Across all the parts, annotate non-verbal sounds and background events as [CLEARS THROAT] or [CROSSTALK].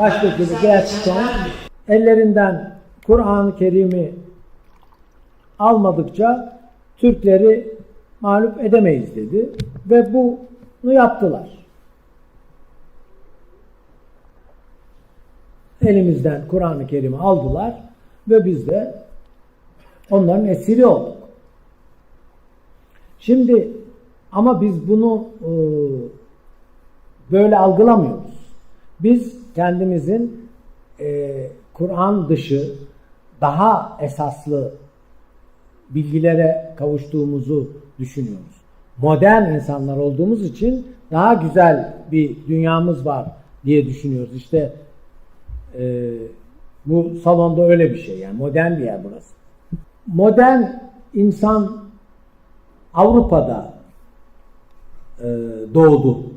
başvekili gerçekten ellerinden Kur'an-ı Kerim'i almadıkça Türkleri mağlup edemeyiz dedi ve bunu yaptılar. Elimizden Kur'an-ı Kerim'i aldılar ve biz de onların esiri olduk. Şimdi ama biz bunu e, böyle algılamıyoruz. Biz kendimizin e, Kur'an dışı daha esaslı bilgilere kavuştuğumuzu düşünüyoruz. Modern insanlar olduğumuz için daha güzel bir dünyamız var diye düşünüyoruz. İşte e, bu salonda öyle bir şey yani modern bir yer burası. Modern insan Avrupa'da e, doğdu.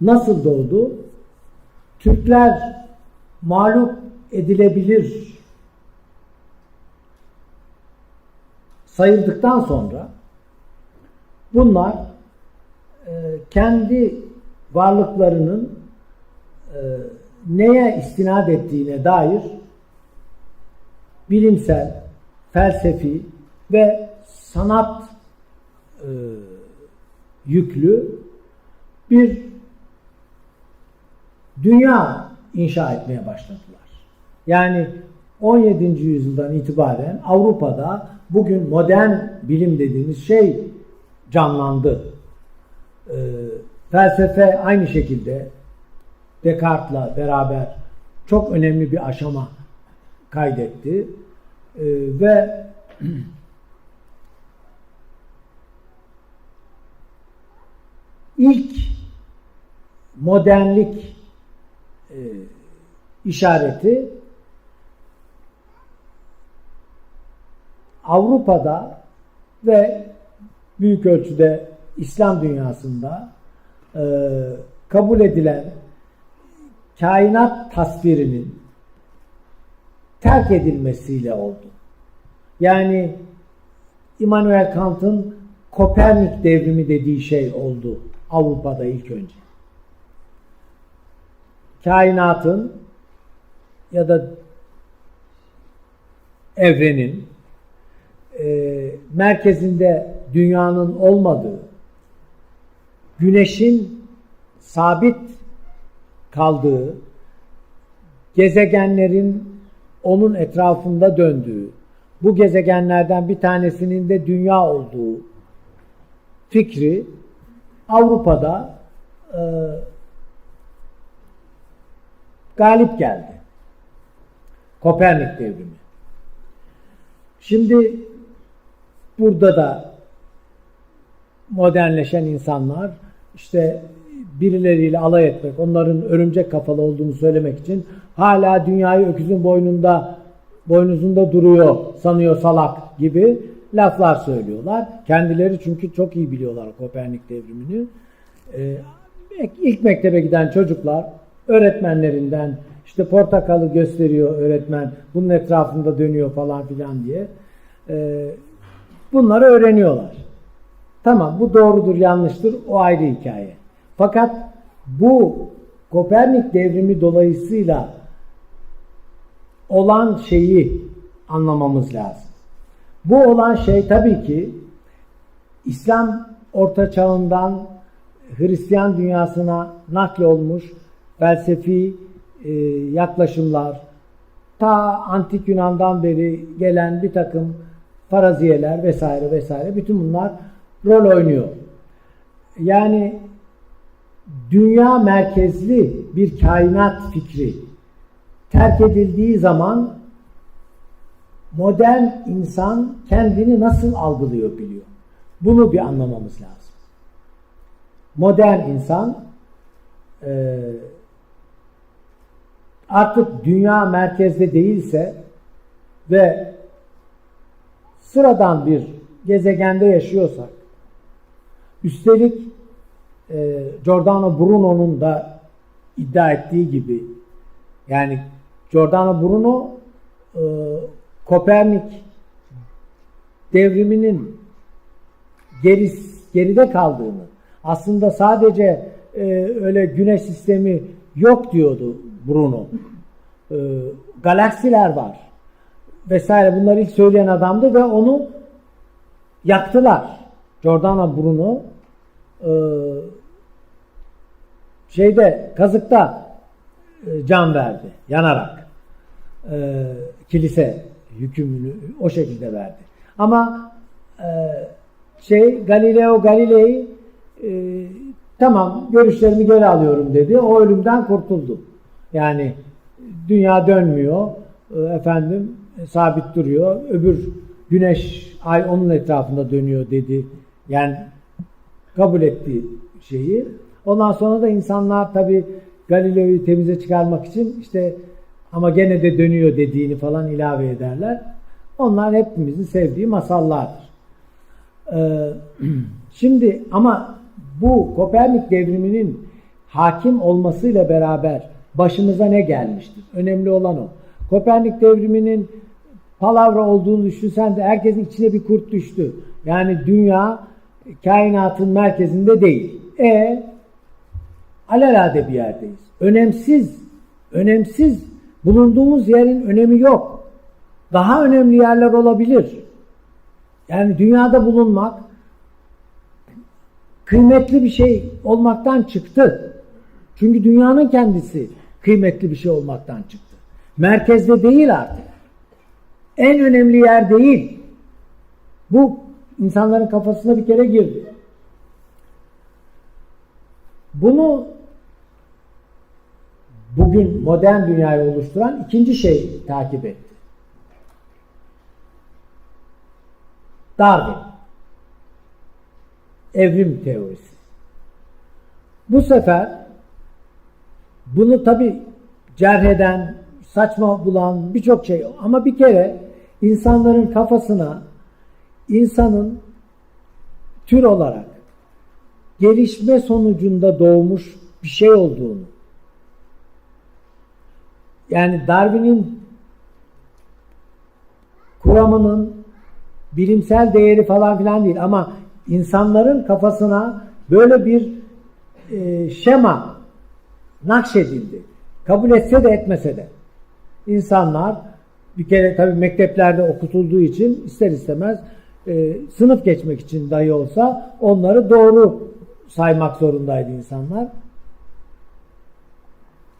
Nasıl doğdu? Türkler mağlup edilebilir sayıldıktan sonra bunlar e, kendi varlıklarının e, neye istinad ettiğine dair bilimsel, felsefi ve sanat e, yüklü bir dünya inşa etmeye başladılar. Yani 17. yüzyıldan itibaren Avrupa'da bugün modern bilim dediğimiz şey canlandı. E, felsefe aynı şekilde Descartes'la beraber çok önemli bir aşama kaydetti. E, ve [CLEARS THROAT] ilk modernlik işareti Avrupa'da ve büyük ölçüde İslam dünyasında e, kabul edilen kainat tasvirinin terk edilmesiyle oldu. Yani Immanuel Kant'ın Kopernik devrimi dediği şey oldu Avrupa'da ilk önce. Kainatın ya da evrenin e, merkezinde dünyanın olmadığı, güneşin sabit kaldığı, gezegenlerin onun etrafında döndüğü, bu gezegenlerden bir tanesinin de dünya olduğu fikri Avrupa'da e, galip geldi. Kopernik devrimi. Şimdi burada da modernleşen insanlar işte birileriyle alay etmek, onların örümcek kafalı olduğunu söylemek için hala dünyayı öküzün boynunda boynuzunda duruyor sanıyor salak gibi laflar söylüyorlar. Kendileri çünkü çok iyi biliyorlar Kopernik devrimini. Ee, ilk mektebe giden çocuklar öğretmenlerinden işte portakalı gösteriyor öğretmen bunun etrafında dönüyor falan filan diye. Ee, bunları öğreniyorlar. Tamam bu doğrudur yanlıştır o ayrı hikaye. Fakat bu Kopernik devrimi dolayısıyla olan şeyi anlamamız lazım. Bu olan şey tabii ki İslam orta çağından Hristiyan dünyasına naklolmuş felsefi e, yaklaşımlar, ta antik Yunan'dan beri gelen bir takım faraziyeler vesaire vesaire bütün bunlar rol oynuyor. Yani dünya merkezli bir kainat fikri terk edildiği zaman modern insan kendini nasıl algılıyor biliyor. Bunu bir anlamamız lazım. Modern insan e, artık dünya merkezde değilse ve sıradan bir gezegende yaşıyorsak üstelik e, Giordano Bruno'nun da iddia ettiği gibi yani Giordano Bruno e, Kopernik devriminin geris, geride kaldığını aslında sadece e, öyle güneş sistemi yok diyordu Bruno. Ee, galaksiler var vesaire bunları ilk söyleyen adamdı ve onu yaktılar. Giordano Bruno e, şeyde kazıkta e, can verdi yanarak. E, kilise hükümünü o şekilde verdi. Ama e, şey Galileo Galilei e, tamam görüşlerimi geri alıyorum dedi. O ölümden kurtuldu. Yani dünya dönmüyor. E, efendim sabit duruyor. Öbür güneş ay onun etrafında dönüyor dedi. Yani kabul etti şeyi. Ondan sonra da insanlar tabi Galileo'yu temize çıkarmak için işte ama gene de dönüyor dediğini falan ilave ederler. Onlar hepimizin sevdiği masallardır. Ee, [CLEARS THROAT] şimdi ama bu Kopernik devriminin hakim olmasıyla beraber başımıza ne gelmiştir? Önemli olan o. Kopernik devriminin palavra olduğunu düşünsen de herkesin içine bir kurt düştü. Yani dünya kainatın merkezinde değil. E alelade bir yerdeyiz. Önemsiz, önemsiz. Bulunduğumuz yerin önemi yok. Daha önemli yerler olabilir. Yani dünyada bulunmak kıymetli bir şey olmaktan çıktı. Çünkü dünyanın kendisi kıymetli bir şey olmaktan çıktı. Merkezde değil artık. En önemli yer değil. Bu insanların kafasına bir kere girdi. Bunu bugün modern dünyayı oluşturan ikinci şey takip etti. Darwin. Evrim teorisi. Bu sefer bunu tabi cerheden, saçma bulan birçok şey. Ama bir kere insanların kafasına insanın tür olarak gelişme sonucunda doğmuş bir şey olduğunu yani Darwin'in kuramının bilimsel değeri falan filan değil ama insanların kafasına böyle bir e, şema nakşedildi. Kabul etse de etmese de. insanlar bir kere tabii mekteplerde okutulduğu için ister istemez e, sınıf geçmek için dahi olsa onları doğru saymak zorundaydı insanlar.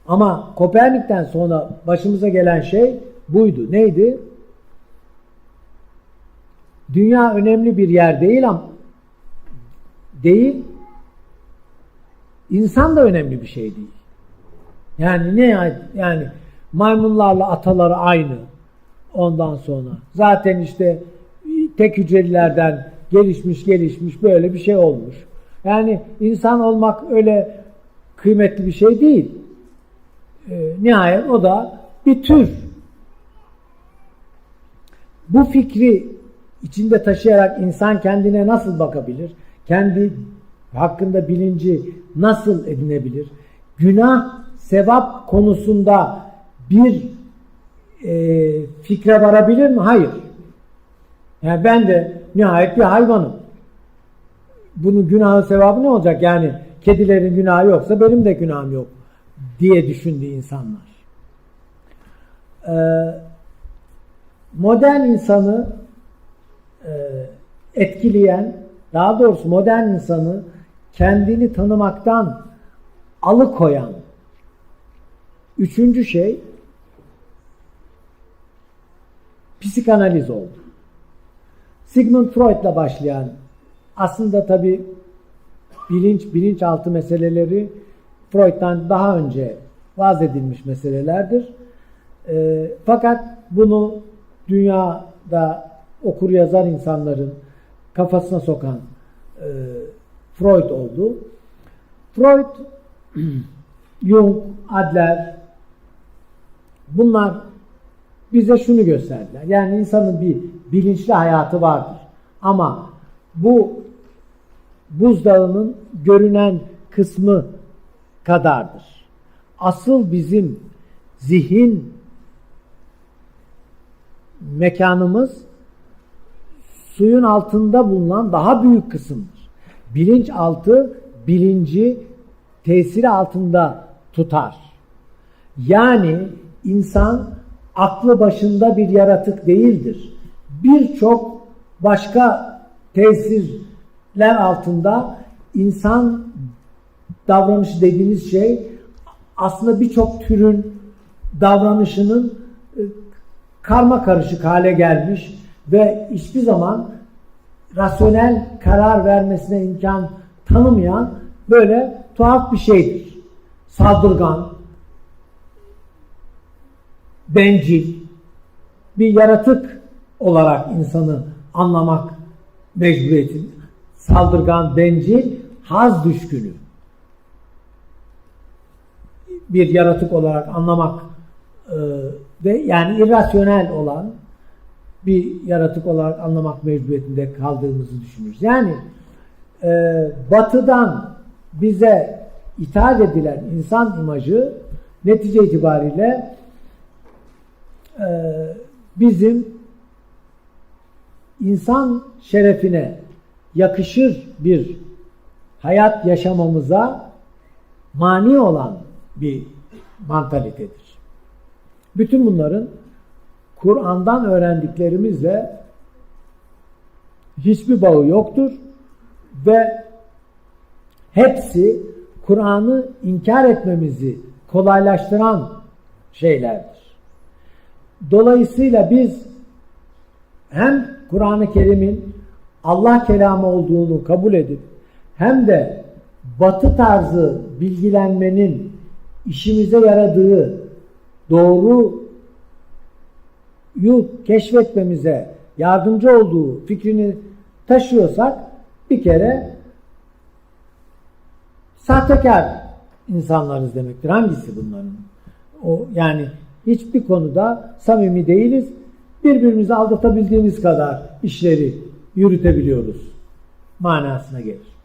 Ama Kopernik'ten sonra başımıza gelen şey buydu. Neydi? Dünya önemli bir yer değil ama değil. İnsan da önemli bir şey değil. Yani ne yani maymunlarla ataları aynı. Ondan sonra zaten işte tek hücrelilerden gelişmiş gelişmiş böyle bir şey olmuş. Yani insan olmak öyle kıymetli bir şey değil. E, nihayet o da bir tür. Bu fikri içinde taşıyarak insan kendine nasıl bakabilir? Kendi hakkında bilinci nasıl edinebilir? Günah, sevap konusunda bir e, fikre varabilir mi? Hayır. Yani ben de nihayet bir hayvanım. Bunun günahı sevabı ne olacak? Yani kedilerin günahı yoksa benim de günahım yok diye düşündü insanlar. Ee, modern insanı e, etkileyen, daha doğrusu modern insanı kendini tanımaktan alıkoyan üçüncü şey psikanaliz oldu. Sigmund Freud'la başlayan aslında tabi bilinç, bilinçaltı meseleleri Freud'dan daha önce vaz edilmiş meselelerdir. E, fakat bunu dünyada okur yazar insanların kafasına sokan e, Freud oldu. Freud, [CLEARS THROAT] Jung, Adler bunlar bize şunu gösterdiler. Yani insanın bir bilinçli hayatı vardır. Ama bu buzdağının görünen kısmı kadardır. Asıl bizim zihin mekanımız suyun altında bulunan daha büyük kısımdır. Bilinç altı bilinci tesiri altında tutar. Yani insan aklı başında bir yaratık değildir. Birçok başka tesirler altında insan davranışı dediğimiz şey aslında birçok türün davranışının e, karma karışık hale gelmiş ve hiçbir zaman rasyonel karar vermesine imkan tanımayan böyle tuhaf bir şeydir. Saldırgan, bencil, bir yaratık olarak insanı anlamak mecburiyeti. Saldırgan, bencil, haz düşkünü. Bir yaratık olarak anlamak e, ve yani irrasyonel olan bir yaratık olarak anlamak mecburiyetinde kaldığımızı düşünürüz. Yani e, batıdan bize ithal edilen insan imajı netice itibariyle bizim insan şerefine yakışır bir hayat yaşamamıza mani olan bir mantalitedir. Bütün bunların Kur'an'dan öğrendiklerimizle hiçbir bağı yoktur ve hepsi Kur'an'ı inkar etmemizi kolaylaştıran şeylerdir. Dolayısıyla biz hem Kur'an-ı Kerim'in Allah kelamı olduğunu kabul edip hem de batı tarzı bilgilenmenin işimize yaradığı doğru yu keşfetmemize yardımcı olduğu fikrini taşıyorsak bir kere sahtekar insanlarız demektir. Hangisi bunların? O yani hiçbir konuda samimi değiliz. Birbirimizi aldatabildiğimiz kadar işleri yürütebiliyoruz manasına gelir.